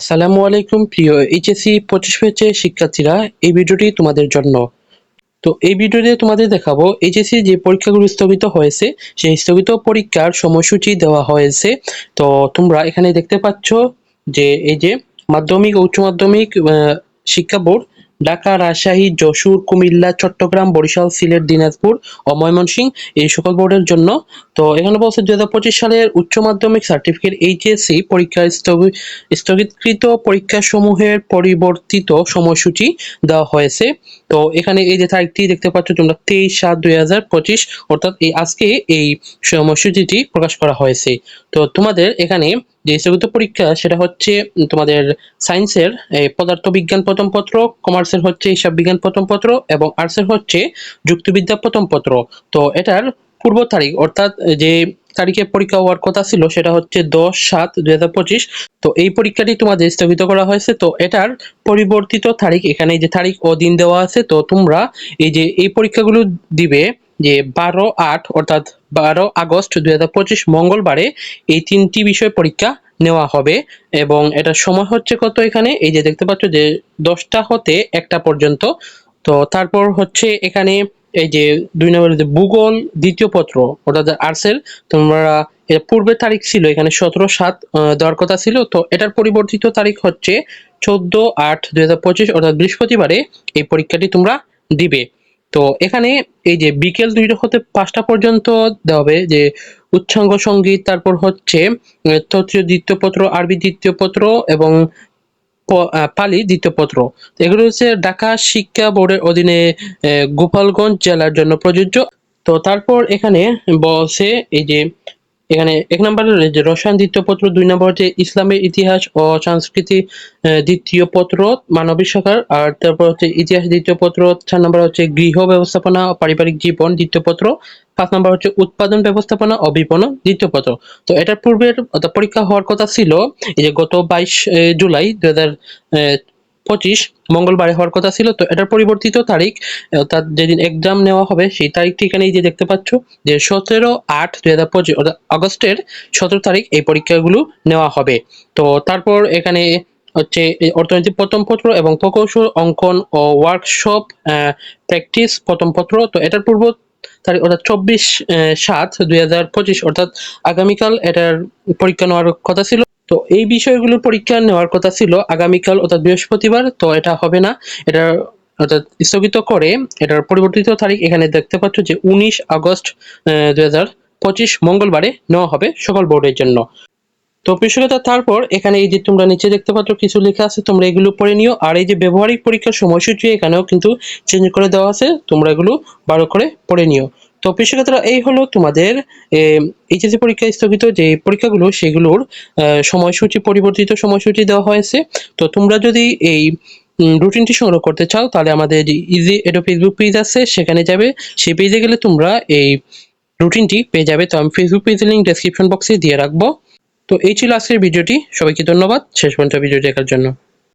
আসসালামু আলাইকুম, প্রিয় এইচএসসি পঁচিশ পেয়েছে শিক্ষার্থীরা, এই ভিডিওটি তোমাদের জন্য। তো এই ভিডিওতে তোমাদের দেখাবো এইচএসসি যে পরীক্ষাগুলো স্থগিত হয়েছে, সেই স্থগিত পরীক্ষার সময়সূচি দেওয়া হয়েছে। তো তোমরা এখানে দেখতে পাচ্ছ যে এই যে মাধ্যমিক উচ্চ মাধ্যমিক শিক্ষা বোর্ড ঢাকা, রাজশাহী, যশোর, কুমিল্লা, চট্টগ্রাম, বরিশাল, সিলেট, দিনাজপুর ও ময়মনসিংহ এই সকল বোর্ডের জন্য। তো এখানে বলছে দু হাজার পঁচিশ সালের উচ্চ মাধ্যমিক সার্টিফিকেট এইচএসসি পরীক্ষার স্থগি- স্থগিতকৃত পরীক্ষাসমূহের পরিবর্তিত সময়সূচি দেওয়া হয়েছে। তো এখানে এই যে তারিখটি দেখতে পাচ্ছ তোমরা তেইশ সাত দুই হাজার পঁচিশ, অর্থাৎ এই আজকে এই সময়সূচিটি প্রকাশ করা হয়েছে। তো তোমাদের এখানে যে স্থগিত পরীক্ষা সেটা হচ্ছে তোমাদের সায়েন্সের এই পদার্থ বিজ্ঞান প্রথম পত্র, কমার্সের হচ্ছে হিসাব বিজ্ঞান প্রথম পত্র এবং আর্টসের হচ্ছে যুক্তিবিদ্যা প্রথম পত্র। তো এটার পূর্ব তারিখ অর্থাৎ যে তারিখে পরীক্ষা হওয়ার কথা ছিল সেটা হচ্ছে দশ সাত দুই হাজার পঁচিশ। তো এই পরীক্ষাটি তোমাদের স্থগিত করা হয়েছে। তো এটার পরিবর্তিত তারিখ, এখানে যে তারিখ ও দিন দেওয়া আছে, তো তোমরা এই যে এই পরীক্ষাগুলো দিবে যে বারো আট অর্থাৎ বারো আগস্ট দুই হাজার পঁচিশ মঙ্গলবারে এই তিনটি বিষয় পরীক্ষা নেওয়া হবে। এবং এটার সময় হচ্ছে কত এখানে? এই যে দেখতে পাচ্ছ যে দশটা হতে একটা পর্যন্ত। তো তারপর হচ্ছে এখানে এই যে দুই নম্বরে ভূগোল, দ্বিতীয় পত্র অর্থাৎ আর্টসের তোমরা পূর্বের তারিখ ছিল এখানে সতেরো সাত দেওয়ার কথা ছিল। তো এটার পরিবর্তিত তারিখ হচ্ছে চোদ্দ আট দুই হাজার পঁচিশ, অর্থাৎ বৃহস্পতিবারে এই পরীক্ষাটি তোমরা দিবে। তো এখানে এই যে বিকেল দুইটা হতে পাঁচটা পর্যন্ত দেওয়া হবে, যে উচ্ছাঙ্গ সংগীত, তারপর হচ্ছে তৃতীয় দ্বিতীয় পত্র, আরবি দ্বিতীয় পত্র এবং পালি দ্বিতীয় পত্র। এগুলো হচ্ছে ঢাকা শিক্ষা বোর্ডের অধীনে গোপালগঞ্জ জেলার জন্য প্রযোজ্য। তো তারপর এখানে বসে এই যে এখানে এক নম্বর যে রসায়ন দ্বিতীয় পত্র, দুই নম্বর হচ্ছে ইসলামের ইতিহাস ও সংস্কৃতি দ্বিতীয় পত্র মানবিক শাখার, আর তারপর হচ্ছে ইতিহাস দ্বিতীয় পত্র, চার নম্বর হচ্ছে গৃহ ব্যবস্থাপনা পারিবারিক জীবন দ্বিতীয় পত্র, পাঁচ নম্বর হচ্ছে উৎপাদন ব্যবস্থাপনা ও বিপণন দ্বিতীয় পত্র। তো এটার পূর্বের পরীক্ষা হওয়ার কথা ছিল, এই যে গত বাইশ জুলাই দুই হাজার পঁচিশ, মঙ্গলবারে হওয়ার কথা ছিল, তো এটার পরিবর্তিত তারিখ অর্থাৎ যেদিন এক্সাম নেওয়া হবে, সেই তারিখটি এখানে এই যে দেখতে পাচ্ছ, যে সতেরো আট দুই হাজার পঁচিশ, অর্থাৎ আগস্টের সতেরো তারিখ এই পরীক্ষাগুলো নেওয়া হবে। তো তারপর এখানে হচ্ছে অর্থনীতি প্রথম পত্র এবং প্রকৌশল, অঙ্কন ও ওয়ার্কশপ প্র্যাকটিস প্রথম পত্র, তো এটার পূর্ব তারিখ অর্থাৎ চব্বিশ সাত দুই হাজার পঁচিশ, অর্থাৎ আগামীকাল এটার পরীক্ষা নেওয়ার কথা ছিল। তো এই বিষয়গুলোর পরীক্ষা নেওয়ার কথা ছিল আগামীকাল, অর্থাৎ বৃহস্পতিবার, তো এটা হবে না। এটা, অর্থাৎ স্থগিত করে, এটার পরিবর্তিত তারিখ এখানে দেখতে পাচ্ছ যে উনিশ আগস্ট দুই পঁচিশ, মঙ্গলবারে নেওয়া হবে সকল বোর্ডের জন্য। তো বিষয়টা তারপর এখানে এই যে তোমরা নিচে দেখতে পাচ্ছ কিছু লেখা আছে, তোমরা এগুলো পড়ে নিও। আর এই যে ব্যবহারিক পরীক্ষার সময়সূচি এখানেও কিন্তু চেঞ্জ করে দেওয়া আছে, তোমরা এগুলো ভালো করে পড়ে নিও। তো বিষয়টা এই হলো তোমাদের এইচএসসি পরীক্ষা স্থগিত, যে পরীক্ষাগুলো সেগুলোর সময়সূচি, পরিবর্তিত সময়সূচি দেওয়া হয়েছে। তো তোমরা যদি এই রুটিনটি সংগ্রহ করতে চাও, তাহলে আমাদের ইজি এডো ফেসবুক পেজ আছে, সেখানে যাবে। সেই পেজে গেলে তোমরা এই রুটিনটি পেয়ে যাবে। তো আমি ফেসবুক পেজের লিঙ্ক ডেসক্রিপশন বক্সে দিয়ে রাখব। তো এই ছিল আজকের ভিডিওটি সবাইকে ধন্যবাদ। শেষ পর্যন্ত ভিডিও দেখার জন্য।